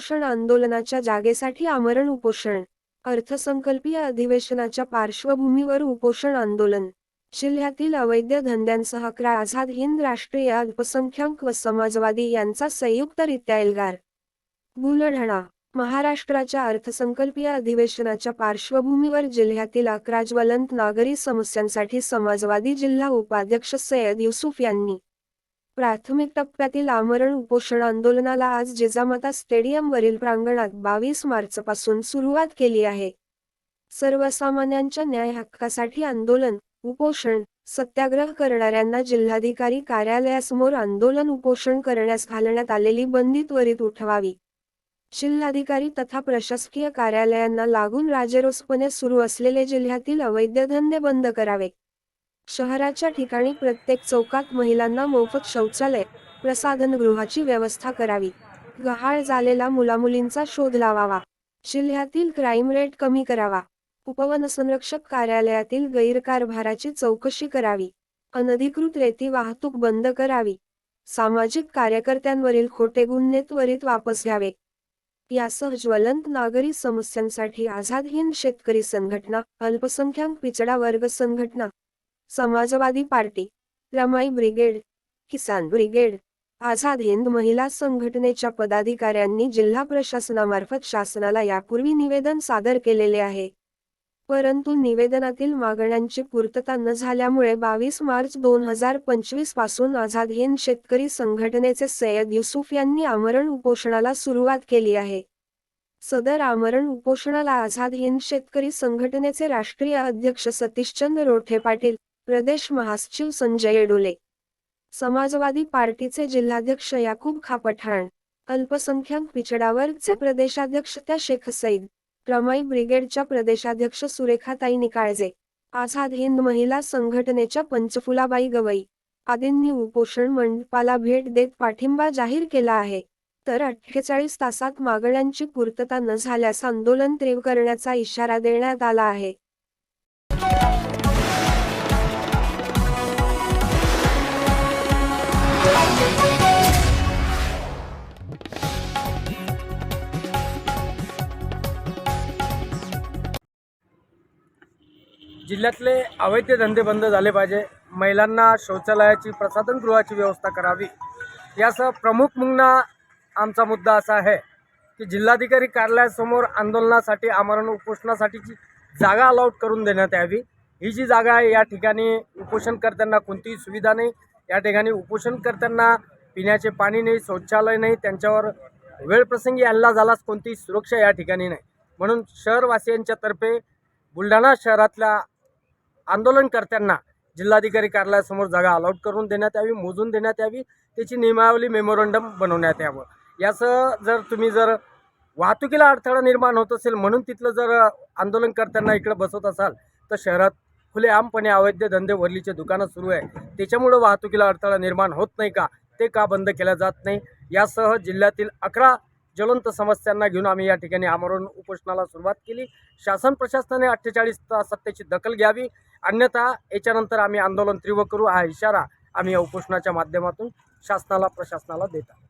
उपोषण आंदोलनाच्या जागेसाठी आमरण उपोषण अर्थसंकल्पीय अधिवेशनाच्या पार्श्वभूमीवर उपोषण आंदोलन जिल्ह्यातील अवैध धंद्यांसह क्रा आझाद हिंद राष्ट्रीय अल्पसंख्याक व समाजवादी यांचा संयुक्तरित्या एल्गार. बुलढाणा महाराष्ट्राच्या अर्थसंकल्पीय अधिवेशनाच्या पार्श्वभूमीवर जिल्ह्यातील अकरा ज्वलंत नागरी समस्यांसाठी समाजवादी जिल्हा उपाध्यक्ष सय्यद युसुफ यांनी प्राथमिक टप्प्यातील आमरण उपोषण आंदोलनाला आज जिजामाता स्टेडियमवरील प्रांगणात बावीस मार्चपासून सुरुवात केली आहे. सर्वसामान्यांच्या न्याय हक्कासाठी आंदोलन उपोषण सत्याग्रह करणाऱ्यांना जिल्हाधिकारी कार्यालयासमोर आंदोलन उपोषण करण्यास घालण्यात आलेली बंदी त्वरित उठवावी. जिल्हाधिकारी तथा प्रशासकीय कार्यालयांना लागून राजरोसपणे सुरू असलेले जिल्ह्यातील अवैध धंदे बंद करावे शहराच्या ठिकाणी प्रत्येक चौकात महिलांना मोफत शौचालय प्रसाधनगृहाची व्यवस्था करावी. गहाळ झालेला मुलामुलींचा शोध लावावा. जिल्ह्यातील क्राईम रेट कमी करावा. उपवनसंरक्षक कार्यालयातील गैरकारभाराची चौकशी करावी. अनधिकृत रेती वाहतूक बंद करावी. सामाजिक कार्यकर्त्यांवरील खोटे गुन्हे त्वरित वापस घ्यावे. यासह ज्वलंत नागरी समस्यांसाठी आझाद हिंद शेतकरी संघटना अल्पसंख्याक पिचडा वर्ग संघटना Samajwadi party Ramai brigade Kisan brigade Azad Hind महिला संघटनेच्या पदाधिकाऱ्यांनी जिल्हा प्रशासनामार्फत शासनाला यापूर्वी निवेदन सादर केलेले आहे. परंतु निवेदनातील मागण्यांची पूर्तता न झाल्यामुळे बावीस मार्च दोन हजार पंचवीसपासून आझाद हिंद शेतकरी संघटनेचे सय्यद युसुफ यांनी आमरण उपोषणाला सुरुवात केली आहे. सदर आमरण उपोषणाला आझाद हिंद शेतकरी संघटनेचे राष्ट्रीय अध्यक्ष सतीशचंद रोठे पाटील प्रदेश महासचिव संजय डोले समाजवादी पार्टीचे जिल्हाध्यक्ष याकूब खापठाण. अल्पसंख्याक पिछडावरचे प्रदेशाध्यक्ष त्या शेख सईद. रमाई ब्रिगेडच्या प्रदेशाध्यक्ष सुरेखाताई निकाळजे. आझाद हिंद महिला संघटनेच्या पंचफुलाबाई गवई. आदींनी उपोषण मंडपाला भेट देत पाठिंबा जाहीर केला आहे. तर अठ्ठेचाळीस तासात मागण्यांची पूर्तता न झाल्यास आंदोलन तीव्र करण्याचा इशारा देण्यात आला आहे. जिल्ह्यातले अवैध धंदे बंद झाले पाहिजे. महिलांना शौचालयाची प्रसाधनगृहाची व्यवस्था करावी. यासह प्रमुख मुंगना आमचा मुद्दा असा आहे की जिल्हाधिकारी कार्यालयासमोर आंदोलनासाठी आमरण उपोषणासाठीची जागा अलॉट करून देण्यात यावी. ही जी जागा आहे या ठिकाणी उपोषणकर्त्यांना कोणतीही सुविधा नाही. या ठिकाणी उपोषणकर्त्यांना पिण्याचे पाणी नाही शौचालय नाही त्यांच्यावर वेळप्रसंगी हल्ला झालाच कोणतीही सुरक्षा या ठिकाणी नाही. म्हणून शहरवासियांच्या तर्फे बुलढाणा शहरातल्या आंदोलनकर्त्यांना जिल्हाधिकारी कार्यालयासमोर जागा अलॉट करून देण्यात यावी मोजून देण्यात यावी त्याची नियमावली मेमोरंडम बनवण्यात यावं. यासह जर तुम्ही जर वाहतुकीला अडथळा निर्माण होत असेल म्हणून तिथलं जर आंदोलनकर्त्यांना इकडं बसवत असाल तर शहरात खुलेआमपणे अवैध धंदे वरलीचे दुकानं सुरू आहे. त्याच्यामुळं वाहतुकीला अडथळा निर्माण होत नाही का? ते का बंद केल्या जात नाही? यासह जिल्ह्यातील अकरा ज्वलंत समस्यांना घेऊन आम्ही या ठिकाणी आमरण उपोषणाला सुरुवात केली. शासन प्रशासनाने अठ्ठेचाळीस तास सत्तेची दखल घ्यावी. अन्यथा याच्यानंतर आम्ही आंदोलन तीव्र करू. हा इशारा आम्ही या उपोषणाच्या माध्यमातून शासनाला प्रशासनाला देत आहोत.